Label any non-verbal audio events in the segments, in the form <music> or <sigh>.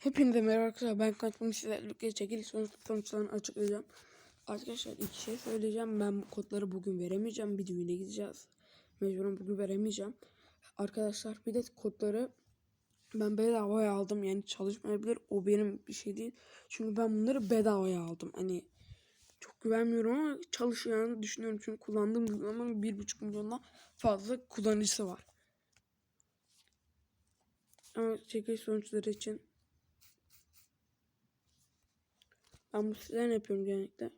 Hepinize merhaba arkadaşlar. Ben kaçmış sizlerle çekiliş sonuç, sonuçlarını açıklayacağım. Arkadaşlar iki şey söyleyeceğim. Ben kodları bugün veremeyeceğim. Bir düğüne gideceğiz. Mecburen bugün veremeyeceğim. Arkadaşlar bir de kodları ben bedavaya aldım. Yani çalışmayabilir. O benim bir şey değil. Çünkü ben bunları bedavaya aldım. Hani çok güvenmiyorum ama çalışacağını düşünüyorum. Çünkü kullandığım bir buçuk milyondan fazla kullanıcısı var. Ama çekiliş sonuçları için Ben bu siteden yapıyorum genellikle.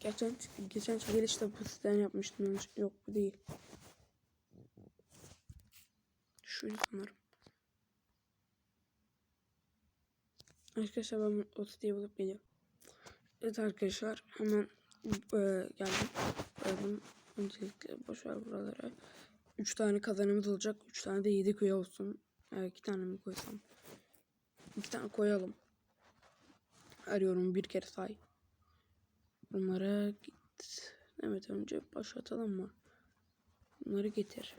Geçen geçen çekilişte bu siteden yapmıştım. Yok bu değil. Şuydu sanırım. Arkadaşlar ben o siteyi bulup geliyorum. Evet arkadaşlar hemen e, geldim. Koyalım. Öncelikle boşver buralara. 3 tane kazanımız olacak. 3 tane de 7 kuyu olsun. Evet, iki tane mi koysam? İki tane koyalım. Arıyorum bir kere say. Bunlara git. Evet önce başlatalım mı? Bunları getir.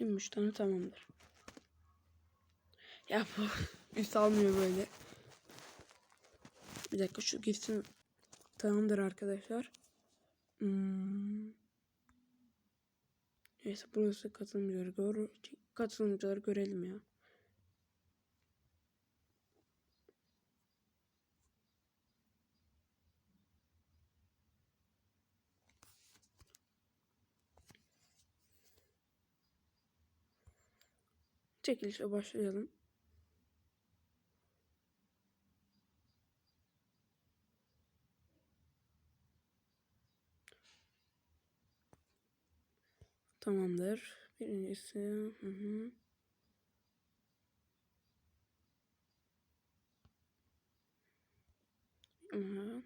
Üç tane tamamdır. Ya bu <laughs> üst almıyor böyle. Bir dakika şu gitsin. Tamamdır arkadaşlar. Hmm. Neyse burası katılımcıları gör katılımcıları görelim ya. Çekilişe başlayalım. Tamamdır. Birincisi. Hı hı. Aha.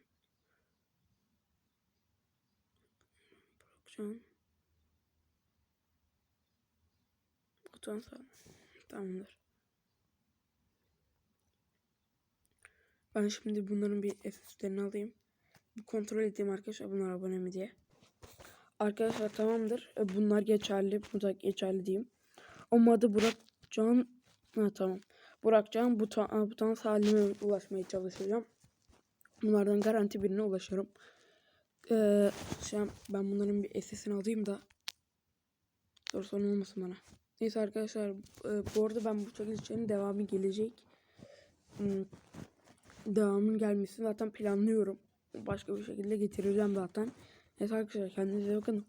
Bırakacağım. Batuhan sağ Tamamdır. Ben şimdi bunların bir SS'lerini alayım. Bir kontrol edeyim arkadaşlar bunlar abone mi diye. Arkadaşlar tamamdır. E, Bunlar geçerli. Bu da geçerli diyeyim. Ama adı Burakcan. Ha tamam. Burakcan buton, buton halime ulaşmaya çalışacağım. Bunlardan garanti birine ulaşırım. Ee, an ben bunların bir SS'ini alayım da zor sorun olmasın bana. Neyse arkadaşlar e, bu arada ben bu çekilişlerin devamı gelecek. Hmm, devamın gelmesini zaten planlıyorum. Başka bir şekilde getireceğim zaten. Neyse arkadaşlar kendinize bakın.